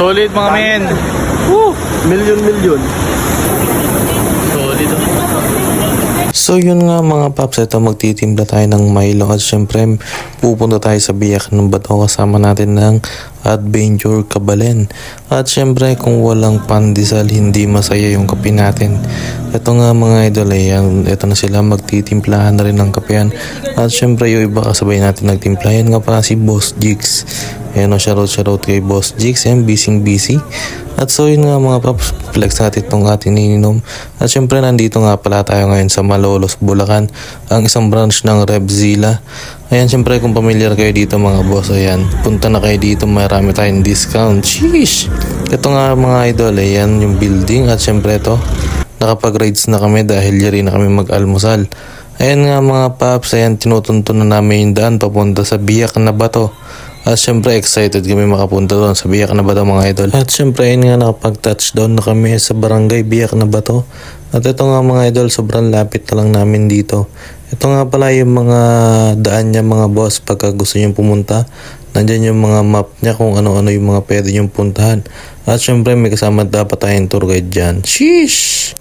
Solid mga men. Milyon-milyon. Solid. oh. So yun nga mga paps, ito magtitimpla tayo ng Milo at syempre pupunta tayo sa biyak ng bato kasama natin ng Adventure Kabalen. At syempre kung walang pandesal hindi masaya yung kape natin. Ito nga mga idol ay ito na sila magtitimplahan na rin ng kapehan. At syempre yung iba kasabay natin nagtimpla yan nga pala si Boss Jigs. Ayan o, shoutout shoutout kay Boss Jigs, yan, busy busy. At so yun nga mga paps, flex natin itong ating ininom. At syempre nandito nga pala tayo ngayon sa Malolos, Bulacan, ang isang branch ng Revzilla. Ayan, syempre kung familiar kayo dito mga boss, ayan, punta na kayo dito, marami tayong discount. Sheesh! Ito nga mga idol, ayan yung building at syempre ito, nakapag-rides na kami dahil yari na kami mag-almusal. Ayan nga mga paps, ayan tinutunto na namin yung daan papunta sa biyak na bato. At syempre excited kami makapunta doon sa Biyak na Bato mga idol. At syempre ayun nga nakapag-touchdown na kami sa barangay Biyak na Bato. At ito nga mga idol sobrang lapit na lang namin dito. Ito nga pala yung mga daan niya mga boss pagka gusto niyo pumunta. Nandyan yung mga map niya kung ano-ano yung mga pwede niyong puntahan. At syempre may kasama dapat tayong tour guide dyan. Sheesh!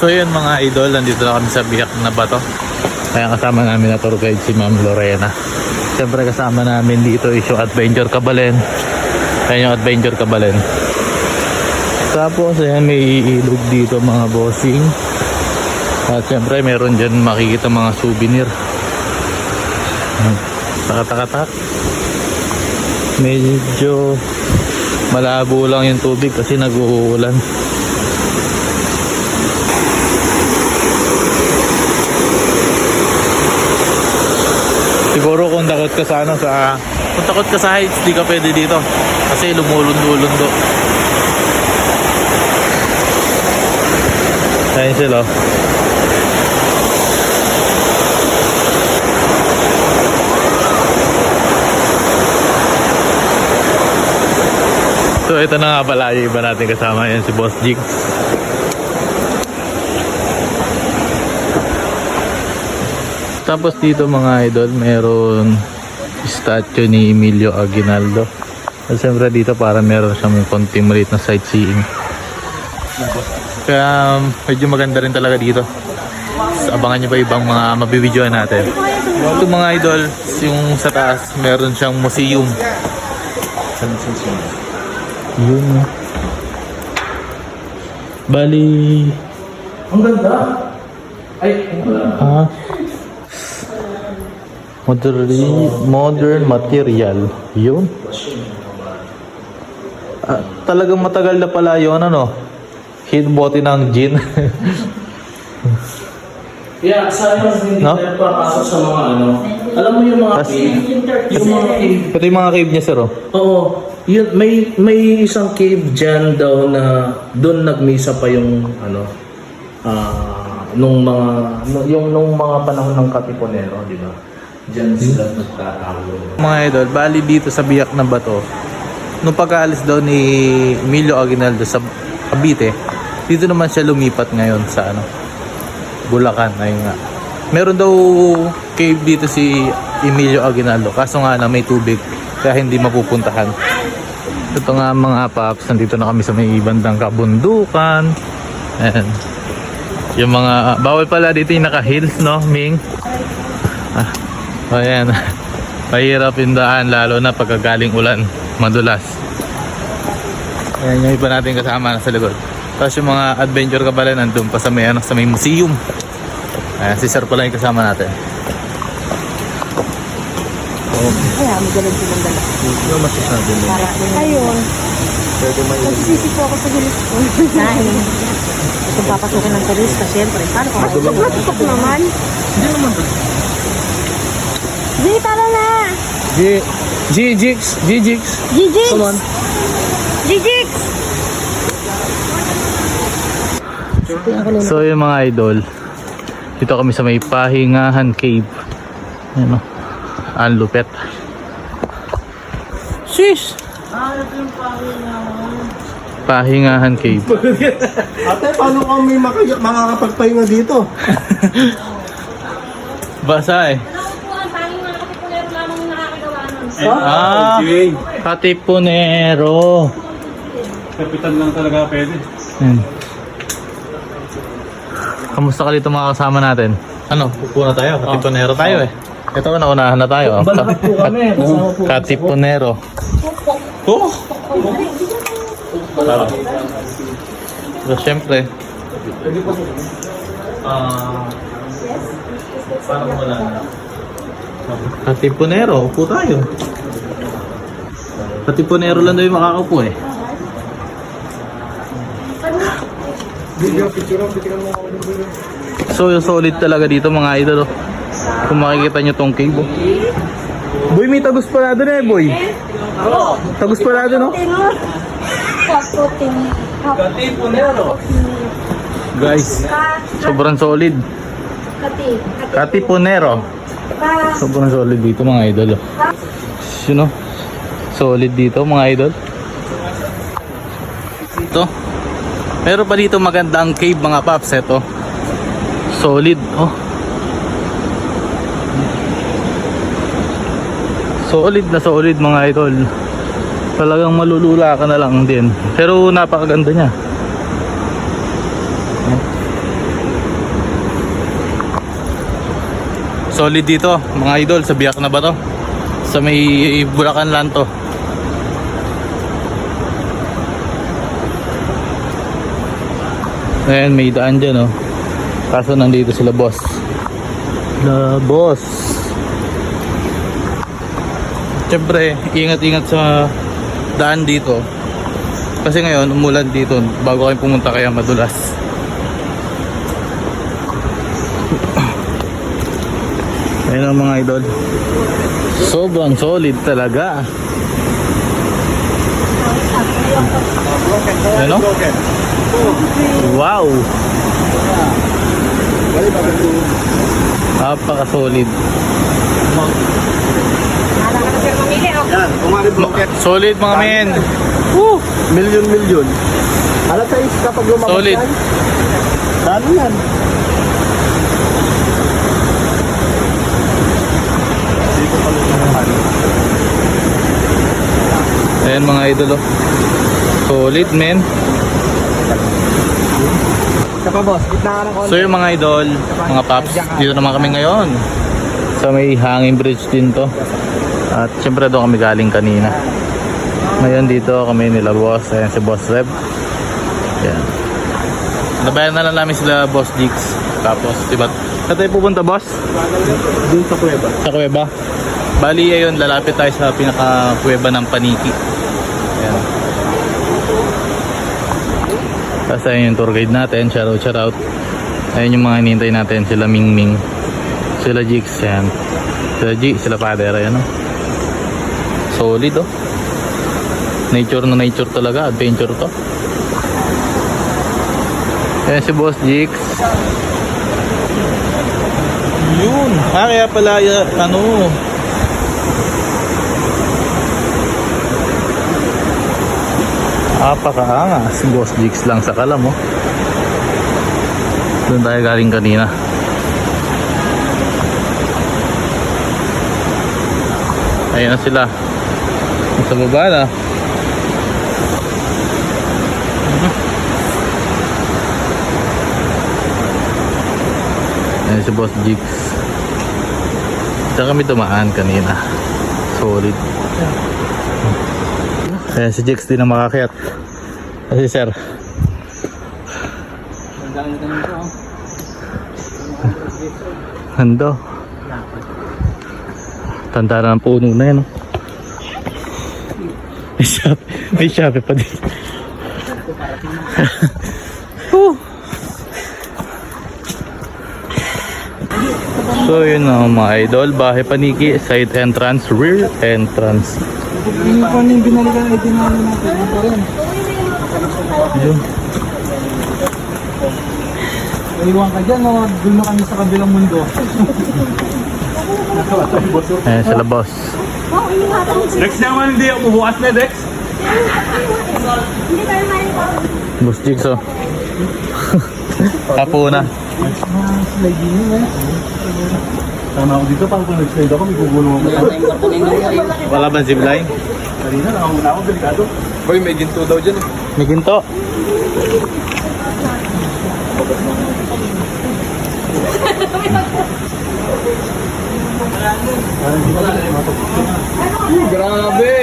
So yun mga idol, nandito na kami sa biyak na bato. Kaya kasama namin na tour guide si Ma'am Lorena. Siyempre kasama namin dito is yung Adventure Kabalen. Ayan yung Adventure Kabalen. Tapos ayan may ilog dito mga bossing. At siyempre meron dyan makikita mga souvenir. Ayan, Takatak-tak. Medyo malabo lang yung tubig kasi nag-uulan. Siguro kung takot ka sa ano sa kung takot ka sa heights, di ka pwede dito. Kasi lumulund-lundo. Ayun sila. oh. So ito na nga pala yung iba natin kasama yan si Boss Jigs. Tapos dito mga idol, meron statue ni Emilio Aguinaldo. At siyempre dito para meron siyang konting maliit na sightseeing. Kaya um, medyo maganda rin talaga dito. So, abangan nyo pa ibang mga mabibidyoan natin. Ito mga idol, yung sa taas, meron siyang museum. Yun. Bali... Ang ganda. Ay, Ah. Modern, modern material. Yun. Ah, talagang matagal na pala yun, ano? Hit bote ng gin. Kaya sayang hindi No? tayo papasok sa mga ano. Alam mo yung mga Tas- cave? Yung mga cave. Ito yung mga cave niya, sir, oh. Oo. Yun, may may isang cave dyan daw na doon nagmisa pa yung ano ah nung mga yung nung mga panahon ng Katipunero, di ba? Diyan sila nagtatago. Mga idol, bali dito sa biyak na bato, nung pag-aalis daw ni Emilio Aguinaldo sa Cavite, dito naman siya lumipat ngayon sa ano, Bulacan, ayun nga. Meron daw cave dito si Emilio Aguinaldo, kaso nga na may tubig, kaya hindi mapupuntahan. Ito nga mga paps, nandito na kami sa may bandang kabundukan. Ayan. Yung mga, bawal pala dito yung naka-hills, no, Ming? Ah, ayan. Mahirap yung daan, lalo na pagkagaling ulan, madulas. Ayan yung iba natin kasama na sa likod. Tapos yung mga adventure ka pala nandun pa sa may, ano, sa may museum. Ayan, si Sir pala yung kasama natin. Kaya magaling silang dala. Ano masasabi mo? Ayun. Pwede may Nagsisisi po ako sa gilis ko. Dahil itong papasukin ng turista, syempre. Paano kung ayun? Matusok naman. Hindi naman. G, tara na! G, G, Jix, G, Jix. Gigix! Come on. Gigix! So yung mga idol, dito kami sa may Pahingahan Cave. Ano? Ang lupet. Sheesh! Pahingahan Cave. Ate, paano kami maka- makakapagpahinga dito? Basa eh. Ah, Katipunero. Kapitan lang talaga pwede. Yan. Kamusta ka dito mga kasama natin? Ano, upo na tayo. Katipunero tayo eh. Ito, naunahan na tayo. Balakad po kami. Kasama po. Katipunero. Oh! So, syempre, Ah, parang wala na. Katipunero, upo tayo. Katipunero lang daw yung makakaupo eh. So, solid talaga dito mga idol. oh. Kung makikita nyo tong cave. oh. Boy, may tagus pala doon eh, boy. Tagus pala doon, no? Katipunero. Guys, sobrang solid. Kati. Katipunero. Sobrang solid dito mga idol. oh. You know, solid dito mga idol. Ito. Meron pa dito magandang cave mga paps. Ito. Solid. Oh. Solid na solid mga idol. Talagang malulula ka na lang din. Pero napakaganda niya. Solid dito, mga idol, sa biyak na ba to? Sa may Bulacan lang to. Ayan, may daan dyan, oh. Kaso nandito sila, boss. The boss. Siyempre, ingat-ingat sa daan dito. Kasi ngayon, umulan dito. Bago kayo pumunta kaya madulas. Ayan ang mga idol. Sobrang solid talaga. Ano? Wow! Napaka-solid. Yan, kumari blocket. Solid mga men. Milyon-milyon. Alas 6 kapag lumabas Solid. yan. Dano yan. Ayan mga idol oh. Solid men. So yung mga idol, mga paps, dito naman kami ngayon. Sa may hanging bridge din to. At syempre doon kami galing kanina. Ngayon dito kami nila boss, ayan si boss Reb. Ayan. Nabayan na lang namin sila boss Dix. Tapos, diba? Saan tayo pupunta boss? Doon sa kuweba. Sa kuweba. Bali ayun, lalapit tayo sa pinaka kuweba ng Paniki. Ayan. Tapos ayun yung tour guide natin. Shout out, shout out. Ayun yung mga hinihintay natin. Sila Ming Ming. Sila Jix. Ayan. Sila G. Sila Father. Ayan o. Solid oh. Nature na nature talaga. Adventure to. Ayan si Boss Jix. Yun. Ah, kaya pala, ya- ano, Apakaangas. Boss Jigs lang sa kalam mo. Doon tayo galing kanina. Ayun na sila. Sa baba na. Ayun si Boss Jigs. Diyan kami tumaan kanina. Solid. Kaya si Jix din ang makakayat. Kasi sir. Hando. Tanda na ng puno na yan. Oh. May shape, may shape pa din. Whew. So yun na mga idol, bahay paniki, side entrance, rear entrance. Yung pa yung binalikan ay dinalo natin. Pa rin. Yun. Iwan ka dyan, no? Doon na kami sa kabilang mundo. Ayan sila boss. Dex naman hindi ako bukas na, Dex. Boss Jigsaw. Tapo na. Slide yun, eh. Tama ako dito, parang kung nag-slide ako, may gugulong ako. Wala ba zipline? Kanina, nakahula ako, delikado. Boy, may ginto daw dyan eh. May ginto. Grabe!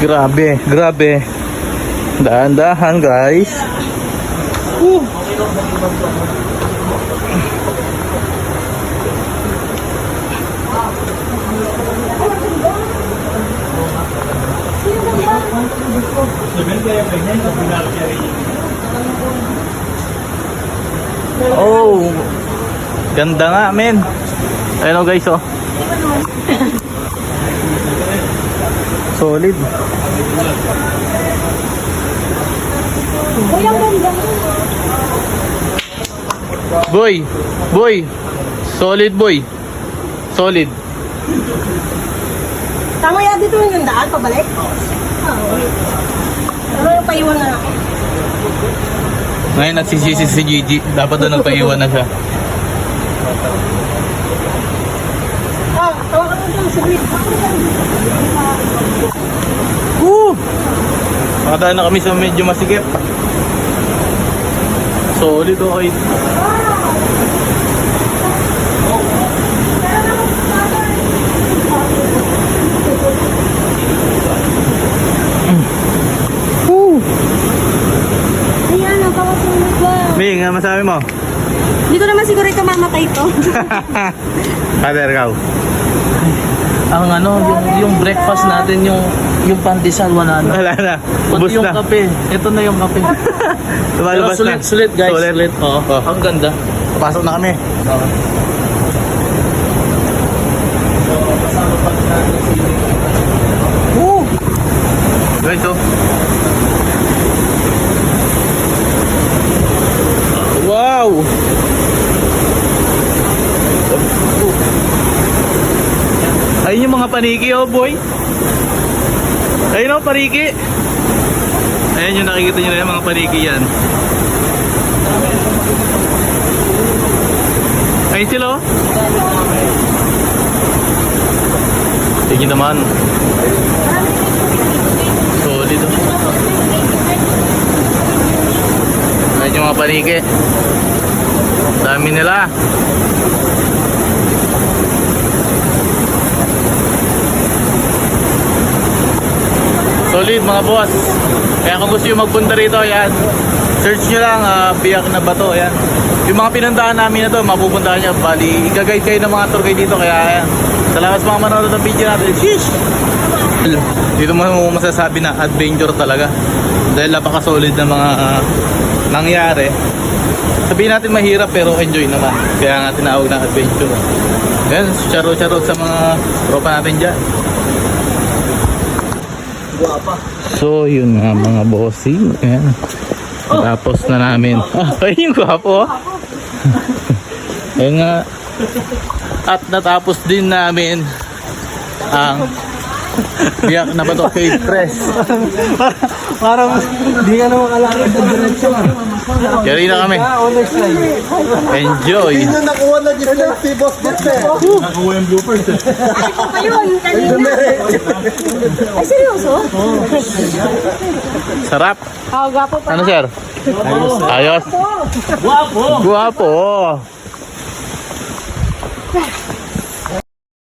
Grabe, grabe. Dahan-dahan guys. Oh, ganda nga men. Ayun oh, guys oh. Solid. Boy, boy. Solid boy. Solid. Tama yan dito yung daan, pabalik? Ano yung paiwan na ako? Ngayon nagsisisi si Gigi. Dapat doon nagpaiwan na siya. Ah, saglit. Woo! Nakadaan na kami sa medyo masikip. Solid okay. Ayan, ang kawasunod ba? Ming, nga masabi mo? Hindi ko naman siguro ito mamatay ito. Father Cow. Ang ano, yung, yung breakfast natin, yung yung pandesal, wala na. Wala na. Pati Ubus yung na. kape. Ito na yung kape. Pero Lumalabas na. sulit, sulit guys. Sulit. Sulit. Oo. Oh. Ang ganda. Pasok na kami. Woo! Guys, oh. Wow! Ayun yung mga paniki, oh boy. Ayun oh, paniki. Ayan yung nakikita nyo na yung mga paniki yan. Ayun sila oh. Tingin naman. Solid oh. Ayun yung mga paniki. Dami nila. Solid mga boss. Kaya kung gusto nyo magpunta rito, yan. Search nyo lang, ah, biyak na bato, yan. Yung mga pinuntahan namin na to, mapupuntahan nyo. Bali, i-guide kayo ng mga tour guide dito, kaya yan. Salamat sa mga manonood ng video natin. Sheesh! Dito mo masasabi na adventure talaga. Dahil napaka-solid na mga ah, nangyari. Sabihin natin mahirap pero enjoy naman. Kaya nga tinawag na adventure. Yan, charo-charo sa mga tropa natin dyan. So, yun nga mga bossing. Ayan. Tapos na namin. Ayun yung gwapo. oh. Ayun nga. At natapos din namin ang biyak na ba to cave press. Parang di ka naman alam sa direksyon. Kaya na kami. Oh, next time. Enjoy. nakuha na dito si Boss eh. Nakuha yung bloopers eh. Ay, kung kayo, yung kanina. Ay, seryoso? Sarap. Ah, gapo pa. Ano sir? Ayos. Guwapo! Guwapo.